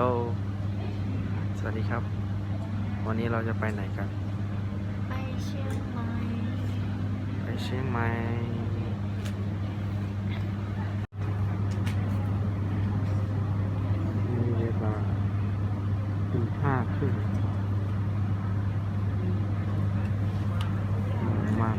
ล สวัสดีครับ วันนี้เราจะไปไหนกัน ไปเชียงใหม่ ไปเชียงใหม่ นี่เวลาตีห้าครึ่งมาก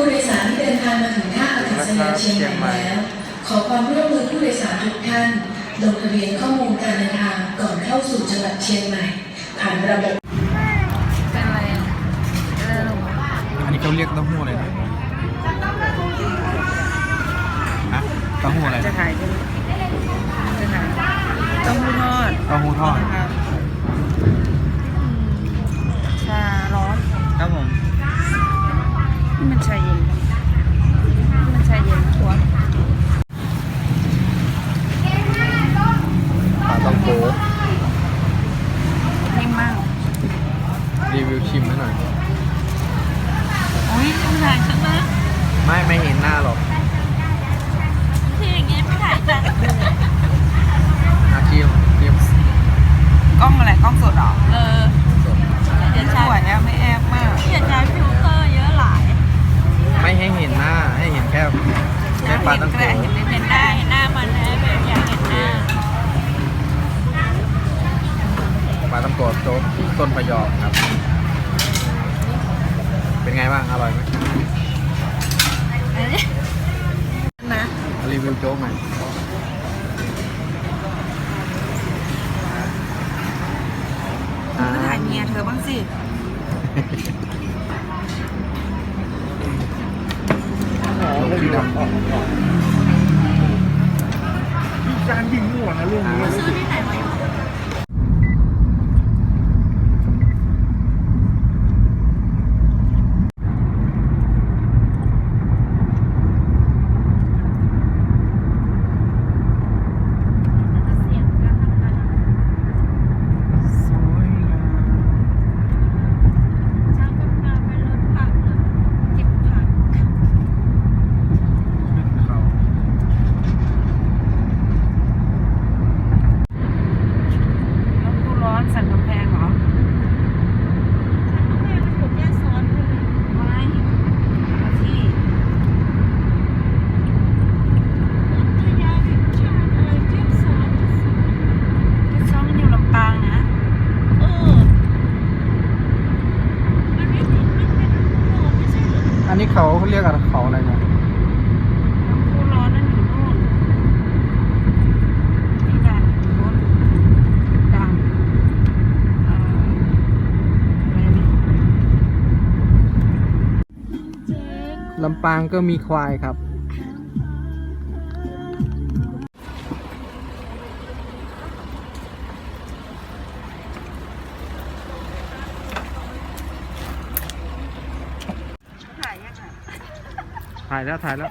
ผู้โดยสารที่เดินทางมาถึงท่าอากาศยานเชียงใหม่แล้ว ขอความร่วมมือผู้โดยสารทุกท่านลงทะเบียนข้อมูลการเดินทางก่อนเข้าสู่จังหวัดเชียงใหม่ ผ่านระบบเป็นอะไรเอออันนี้เขาเรียกเต้าหู้อะไรนะฮะเต้าหู้อะไรจะถ่ายเป็นจะถ่ายเต้าหู้ทอดเต้าหู้ทอด ครับชาร้อน ครับผม นี่มันชาเย็นนี่มันชาเย็นทัว ปลาต้องโก นิ่มมาก รีวิวชิมให้หน่อย โอ้ยไม่ถ่ายฉันนะ ไม่ไม่เห็นหน้าหรอก ที่อย่างเงี้ยไม่ถ่ายฉัน อาชิมชิม กล้องอะไรกล้องสดเหรอ เออเดี๋ยวสวยอะไม่แอบมากอย่าใช้ฟิลเตอร์เยอะหลาย ไม่ให้เห็นหน้า ให้เห็นแค่แค่ปลาต้องโก เห็นเป็นหน้าเห็นหน้ามันนะแบบอยากเห็นหน้า ปลาต้องโกโจ๊กต้นประยอมครับ เป็นไงบ้าง อร่อยไหม นะ รีวิวโจ๊กหน่อย มึงก็ถ่าย เมียเธอบ้างสิ ลูกที่ดำจานยิงหัวนะลุงซื้อที่ไหนมา สวยงาม ช่างก็พาไปรถผักเลยเก็บผัก ขึ้นเขา แล้วกูร้อนสั่นกำแพงเหรอสั่นกำแพงมันถูกแยกซ้อนเลยไม่มาที่อุทยานแห่งชาติอะไรแยกซ้อนแยกซ้อนมันอยู่ลำปางนะ เออ มันไม่ติดมันเป็นโลกไม่ใช่เหรอ อันนี้เขาเขาเรียกอะไรเขาอะไรเนี่ย น้ำพุร้อนนั่นอยู่นู่นนี่ด่านรถด่านเอ่ออะไรนะเจ๊ง ลำ ปางก็มีควายครับ ถ่ายยังไงถ่ายแล้วถ่ายแล้ว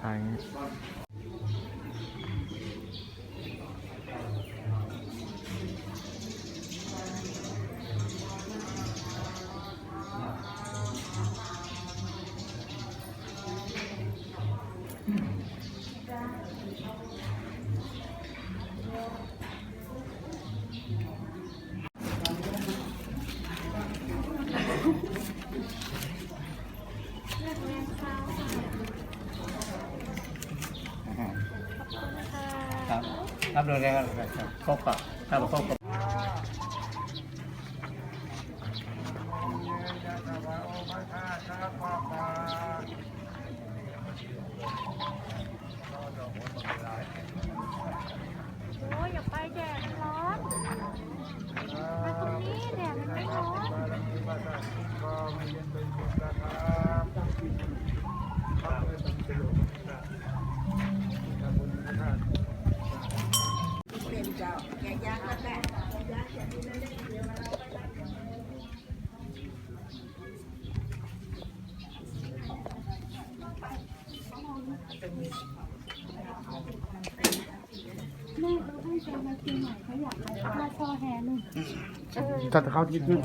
看 รับดูได้ครับครบปะครับครบปะโอ้ยอย่าไปแดดร้อนมาตรงนี้แดดมันไม่ร้อนม่เราให้ใจมากินหน่อยเขาอยากไปมาชอแฮหนึ่ง จัดเข้าที่ขึ้นเ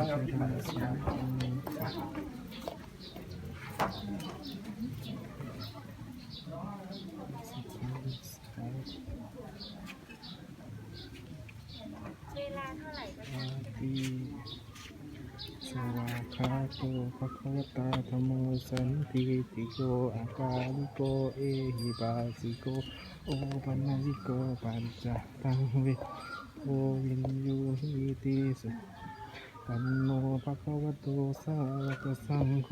วลาเท่าไหร่ก็ทีสวาคาโตภะคะวตาธรรมโมสันติติโกอาการิโกเอหิปาสิโกโอปันิโกปัญจตังเวโอวินยูหิติสุ ปันโนภะคะวะโตสาวกสังโฆ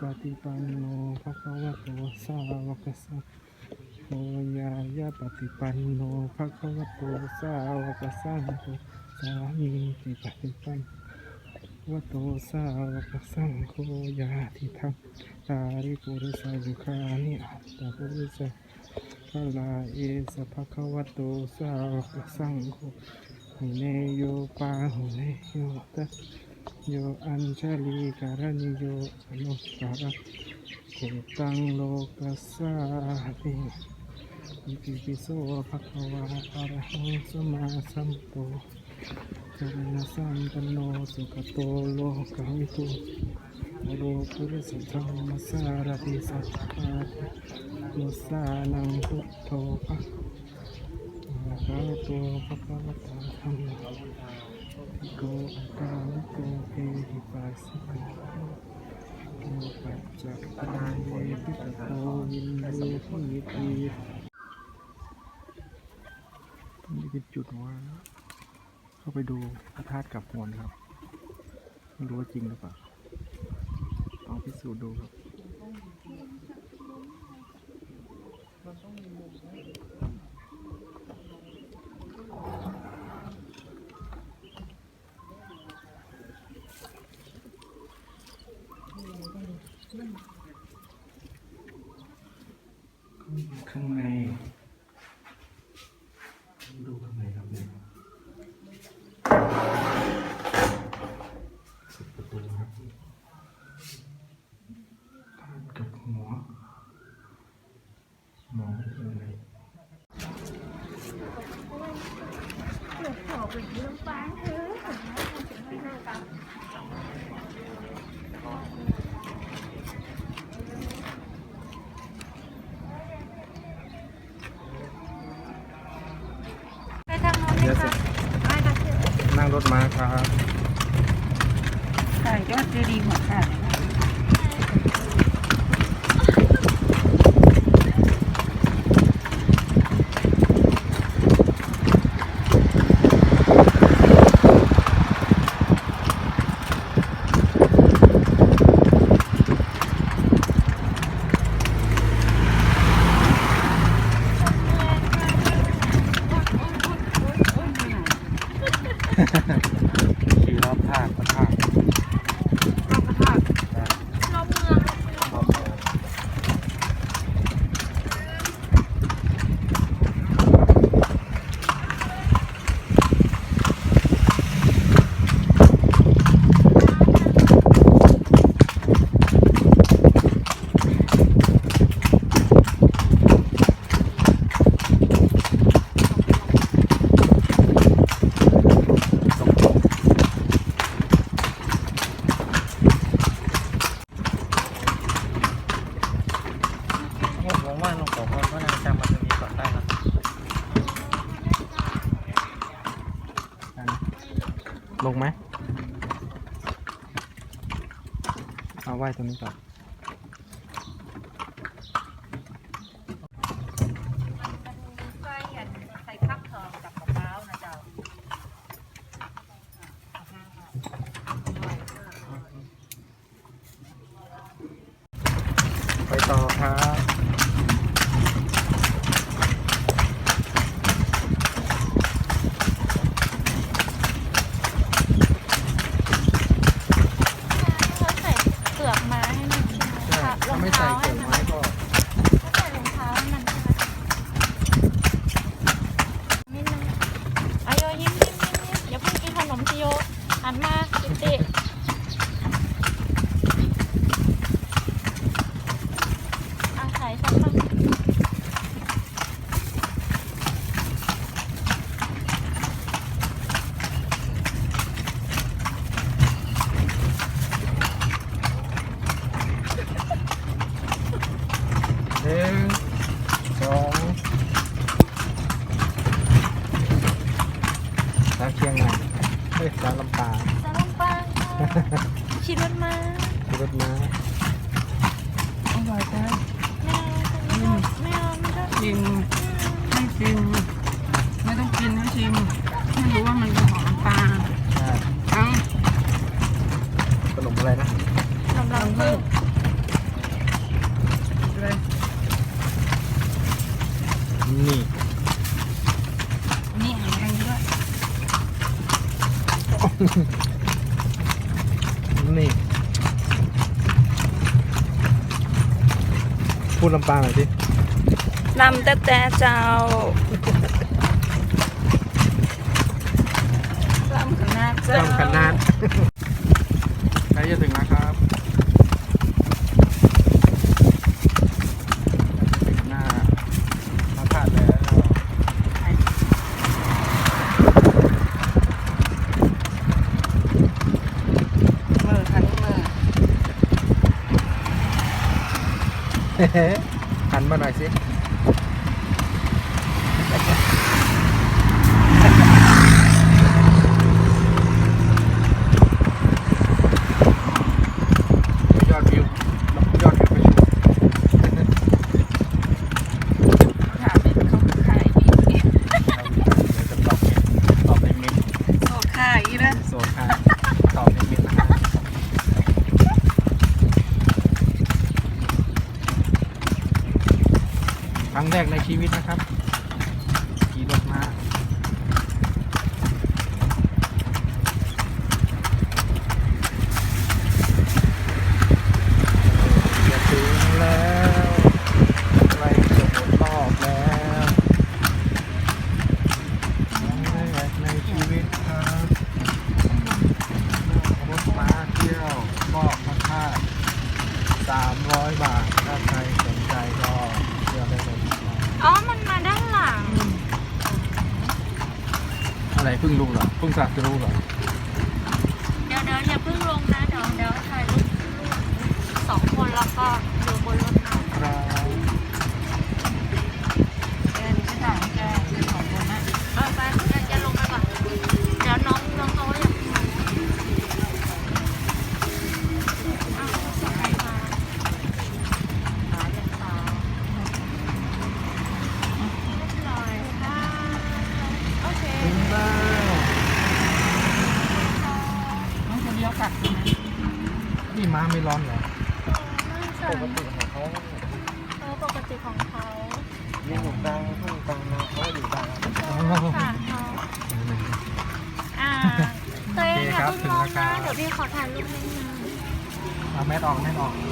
ปฏิปันโนภะคะวะโตสาวกสังโฆยายาปฏิปันโนภะคะวะโตสาวกสังโฆสามีติปฏิปันวะโตสาวกสังโฆยาทิทังสาริปุริสายุคานิอัตตปุริสพะลาเอสภะคะวะโตสาวกสังโฆ หุเนโยปาหุเนโยตะโยอัญชลีการณิโยอนุสาระโกตังโลกัสสาติอิติปิโสภะคะวะอะระหังสัมมาสัมพุทธจรณสัมปันโนสุขโตโลกวิทูโลกุริสธรรมสารติสัจจานุสานังพุทโธภะาโตภะคะวะตาธรรมโกอาการโกเอหิปัสสิกโอปัจจตาเยปิตโตวินยูหิตีตรงนี้เป็นจุดว่า เข้าไปดูพระธาตุกับหัวนครับ ไม่รู้ว่าจริงหรือเปล่าต้องพิสูจน์ดูครับ ข้างใน ดูข้างในครับเนี่ย สุดประตูครับทานกับหัว มองไม่เห็นเลย เกิดขอเป็นลำปางเถอะไปทางโน้นไหมคะไปค่ะนั่งรถมาครับ ลงไหมเอาไว้ตรงนี้ก่อน ไส้อันใส่ฟักทองกับมะพร้าวนะเจ้า ไปต่อครับ เขาใส่เปลือกไม้ให้มันใช่ไหม ใช่ ค่ะร ถ้า อง ไม่ใส่ เท้า เกลื ให้ อ มัน ไม้ก็ เขาใส่รองเท้าให้มันใช่ไหมนิดนึงอาโยยิ้มยิ้มยิ้มยิ้มอย่าเพิ่งกินขนมชิโยหันมาจิติอาใส่สักบ้าง หนึ่งสองสาวเชียงใหม่เฮ้ยสาวลำปาง สารปังชิรถมา ขี่รถม้า แม่ไม่ชอบแม่ไม่ชอบ ชิมให้ชิม ไม่ต้องกินให้ชิมให้รู้ว่ามันเป็นของน้ำปลา ใช่ เอ้า ขนมอะไรนะ ขนมรังผึ้ง เลย นี่ นี่หันกันด้วย นี่ พูดลำ ปางหน่อยดิลำแต่แต่เจ้าลำขนาดเจ้าลำขนาดใกล้จะถึงแล้วครับถึงหน้าพระธาตุแล้วมือคันมือหัน มาหน่อยสิ ยอดวิวยอดวิวไปชม ถามเป็นเขาขายอีก เดี๋ยวจะตอบเมนตอบในเมน โสดขายอีกนะ โซนค่ะตอบในเมนนะครับครั้งแรกใน ชีวิตนะครับขี่รถมาจะถึงแล้วใกล้จะหมดรอบแล้วครั้งแรกในชีวิตครับ รถม้าเที่ยวบอกพระธาตุสามร้อยบาท ถ้าใครสนใจก็เชื่อได้เลย อ๋อ มันมาด้านหลัง อะไรเพิ่งรู้เหรอเพิ่งสักจะรู้เหรอเดี๋ยวเดี๋ยวอย่าเพิ่งลงนะ เดี๋ยวเดี๋ยวถ่ายรูปสองคนแล้วก็อยู่บนรถน้ำครับ แกนี่ก็ถามแกเป็นของคนนะ เออไปเดี๋ยวจะลงไปก่อน เดี๋ยวน้องน้องเขาอยากมาอ้าวเขาส่งให้มาหาอย่างตาเรียบร้อยค่ะโอเค ถึงแล้ว น้องจะเลี้ยวกลับใช่ไหม นี่ ม้าไม่ร้อนเหรอไม่ใส่ปกติของเขาเออปกติของเขาอยู่กลางทุ่งกลางนาเขาอยู่กลางค่ะเขาอ่าตัวเองอย่าเพิ่งลงนะเดี๋ยวพี่ขอถ่ายรูปนิดนึงเอาแมสออกแมสออกโ